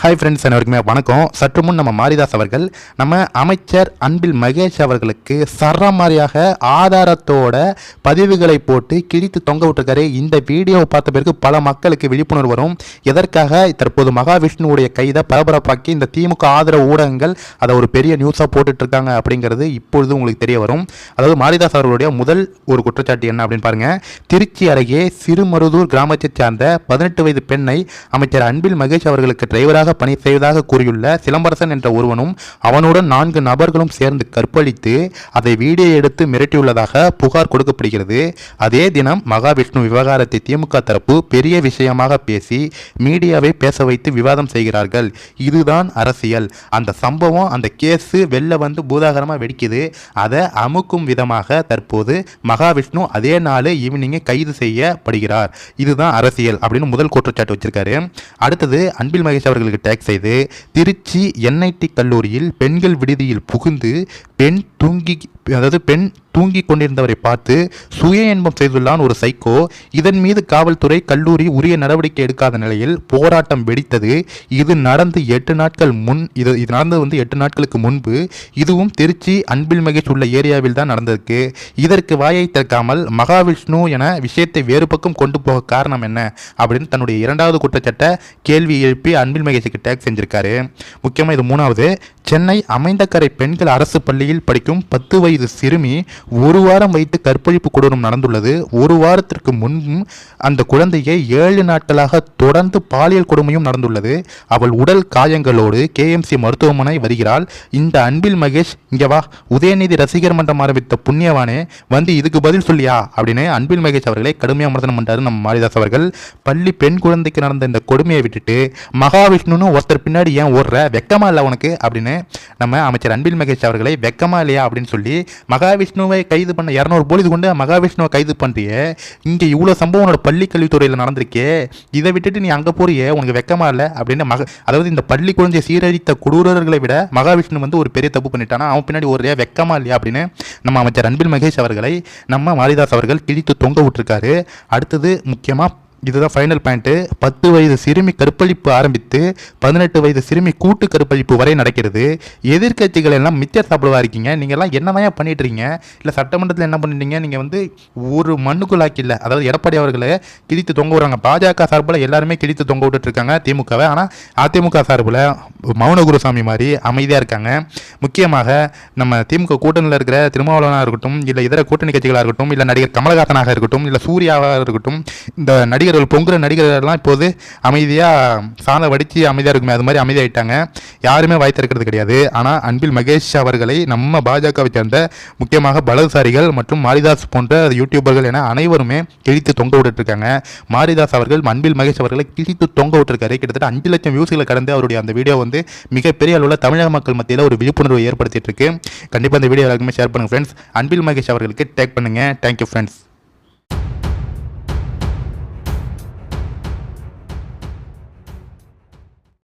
Hi friends அனைவருக்குமே வணக்கம். சற்று முன் நம்ம மாரிதாஸ் அவர்கள் நம்ம அமைச்சர் அன்பில் மகேஷ் அவர்களுக்கு சரமாரியாக ஆதாரத்தோட பதிவுகளை போட்டு கிழித்து தொங்க விட்டுருக்காரு. இந்த வீடியோவை பார்த்த பிறகு பல மக்களுக்கு விழிப்புணர்வு வரும். எதற்காக? தற்போது மகாவிஷ்ணுவுடைய கைதை பரபரப்பாக்கி இந்த திமுக ஆதரவு ஊடகங்கள் அதை ஒரு பெரிய நியூஸாக போட்டுட்ருக்காங்க அப்படிங்கிறது இப்பொழுது உங்களுக்கு தெரிய வரும். அதாவது மாரிதாஸ் அவர்களுடைய முதல் ஒரு குற்றச்சாட்டு என்ன அப்படின்னு பாருங்க. திருச்சி அருகே சிறுமருதூர் கிராமத்தை சார்ந்த பதினெட்டு வயது பெண்ணை அமைச்சர் அன்பில் மகேஷ் அவர்களுக்கு டிரைவராக பணி செய்வதாக கூறியுள்ள சிலம்பரசன் என்ற ஒருவனும் அவனுடன் நான்கு நபர்களும் சேர்ந்து கற்பழித்து அதை வீடியோ எடுத்து மிரட்டியுள்ளதாக புகார் கொடுக்கப்படுகிறது. அதே தினம் மகாவிஷ்ணு விவகாரத்தை திமுக தரப்பு பெரிய விஷயமாக பேசி மீடியாவை பேச வைத்து விவாதம் செய்கிறார்கள். இதுதான் அரசியல். அந்த சம்பவம் அந்த கேஸு வெளில வந்து பூதாகரமாக வெடிக்குது. அதை அமுக்கும் விதமாக தற்போது மகாவிஷ்ணு அதே நாள் ஈவினிங்கே கைது செய்யப்படுகிறார். இதுதான் அரசியல் அப்படின்னு முதல் குற்றச்சாட்டு வச்சிருக்காரு. அடுத்தது அன்பில் மகேஷ் அவர்களுக்கு டேக் செய்து திருச்சி என்ஐடி கல்லூரியில் பெண்கள் விடுதியில் புகுந்து பெண் தூங்கி அதாவது பெண் தூங்கி கொண்டிருந்தவரை பார்த்து சுய இன்பம் செய்துள்ளான் ஒரு சைக்கோ இதன் மீது காவல்துறை கல்லூரி உரிய நடவடிக்கை எடுக்காத நிலையில் போராட்டம் வெடித்தது. இது நடந்து எட்டு நாட்கள் முன் இது இது நடந்தது வந்து எட்டு நாட்களுக்கு முன்பு. இதுவும் திருச்சி அன்பில் மகேஷ் உள்ள ஏரியாவில் தான் நடந்திருக்கு. இதற்கு வாயை திறக்காமல் மகாவிஷ்ணு என விஷயத்தை வேறு பக்கம் கொண்டு போக காரணம் என்ன? அப்படின்னு தன்னுடைய இரண்டாவது குற்றச்சட்ட கேள்வி எழுப்பி அன்பில் மகேஷுக்கு டேக் செஞ்சிருக்காரு. முக்கியமாக இது மூணாவது சென்னை அமைந்தக்கரை பெண்கள் அரசு பள்ளியில் படிக்கும் பத்து வயது சிறுமி ஒரு வாரம் வைத்து கற்பழிப்பு கொடூரம் நடந்துள்ளது. ஒரு வாரத்திற்கு முன்பும் அந்த குழந்தையை ஏழு நாட்களாக தொடர்ந்து பாலியல் கொடுமையும் நடந்துள்ளது. அவள் உடல் காயங்களோடு கேஎம்சி மருத்துவமனை வருகிறாள். இந்த அன்பில் மகேஷ் இங்கே வா உதயநிதி ரசிகர் மன்றம் ஆரம்பித்த புண்ணியவானே வந்து இதுக்கு பதில் சொல்லியா? அப்படின்னு அன்பில் மகேஷ் அவர்களை கடுமையாக மர்தனம் பண்ணுறாரு நம்ம மாரிதாஸ் அவர்கள். பள்ளி பெண் குழந்தைக்கு நடந்த இந்த கொடுமையை விட்டுட்டு மகாவிஷ்ணுன்னு ஒருத்தர் பின்னாடி ஏன் ஓடுற? வெக்கமா இல்லை உனக்கு? அப்படின்னு நம்ம அமைச்சர் அன்பில் மகேஷ் அவர்களை வெக்கமா இல்லையா அப்படின்னு சொல்லி மகாவிஷ்ணுவை கைது பண்ண இரநூறு போலீஸ் கொண்டு மகாவிஷ்ணுவை கைது பண்ணுறியே இங்கே இவ்வளோ சம்பவம் உன்னோட பள்ளி கல்வித்துறையில் நடந்திருக்கே. இதை விட்டுட்டு நீ அங்கே போறிய உனக்கு வெக்கமா இல்லை அப்படின்னு மக அதாவது இந்த பள்ளி குழந்தையை சீரழித்த கொடூரர்களை விட மகாவிஷ்ணு வந்து ஒரு பெரிய தப்பு பண்ணிட்டானா? அவன் பின்னாடி ஒரு வெக்கமா இல்லையா அப்படின்னு நம்ம அமைச்சர் அன்பில் மகேஷ் அவர்களை நம்ம மாரிதாஸ் அவர்கள் கிழித்து தொங்க விட்டுருக்காரு. அடுத்தது முக்கியமாக இதுதான் ஃபைனல் பாயிண்ட்டு பத்து வயது சிறுமி கற்பழிப்பு ஆரம்பித்து பதினெட்டு வயது சிறுமி கூட்டு கற்பழிப்பு வரை நடக்கிறது. எதிர்க்கட்சிகள் எல்லாம் மிச்சர் சாப்பிடுவா இருக்கீங்க. நீங்கள்லாம் என்னதான் பண்ணிட்டு இருக்கீங்க இல்லை சட்டமன்றத்தில் என்ன பண்ணிட்டீங்க? நீங்கள் வந்து ஒரு மண்ணுக்குள்ளாக்கி இல்லை. அதாவது எடப்பாடி அவர்களை கிழித்து தொங்க விடுறாங்க. பாஜக சார்பில் எல்லாருமே கிழித்து தொங்க விட்டுட்டு இருக்காங்க திமுகவை. ஆனால் அதிமுக சார்பில் மௌன குருசாமி மாதிரி அமைதியாக இருக்காங்க. முக்கியமாக நம்ம திமுக கூட்டணியில் இருக்கிற திருமாவளவனாக இருக்கட்டும் இல்லை இதர கூட்டணி கட்சிகளாக இருக்கட்டும் இல்லை நடிகர் கமலஹாசனாக இருக்கட்டும் இல்லை சூர்யாவாக இருக்கட்டும் இந்த நடிகர் நடிகர்கள் பொங்குற நடிகர்கள்லாம் இப்போது அமைதியாக சாணம் வடித்து அமைதியாக இருக்குமே அது மாதிரி அமைதியாயிட்டாங்க. யாருமே வாய் திறக்கிறது கிடையாது. ஆனால் அன்பில் மகேஷ் அவர்களை நம்ம பாஜகவை சேர்ந்த முக்கியமாக பலசாரிகள் மற்றும் மாரிதாஸ் போன்ற யூடியூபர்கள் என அனைவருமே கிழித்து தொங்க விட்டுருக்காங்க மாரிதாஸ் அவர்கள் அன்பில் மகேஷ் அவர்களை கிழித்து தொங்க விட்டுருக்காரு. கிட்டத்தட்ட அஞ்சு லட்சம் வியூஸ்களை கடந்து அவருடைய அந்த வீடியோ வந்து மிகப்பெரிய அளவில் தமிழக மக்கள் மத்தியில் ஒரு விழிப்புணர்வு ஏற்படுத்திட்டு இருக்கு கண்டிப்பாக இந்த வீடியோ எல்லாருக்குமே ஷேர் பண்ணுங்க ஃப்ரெண்ட்ஸ் அன்பில் மகேஷ் அவர்களுக்கு டேக் பண்ணுங்க. Thank you friends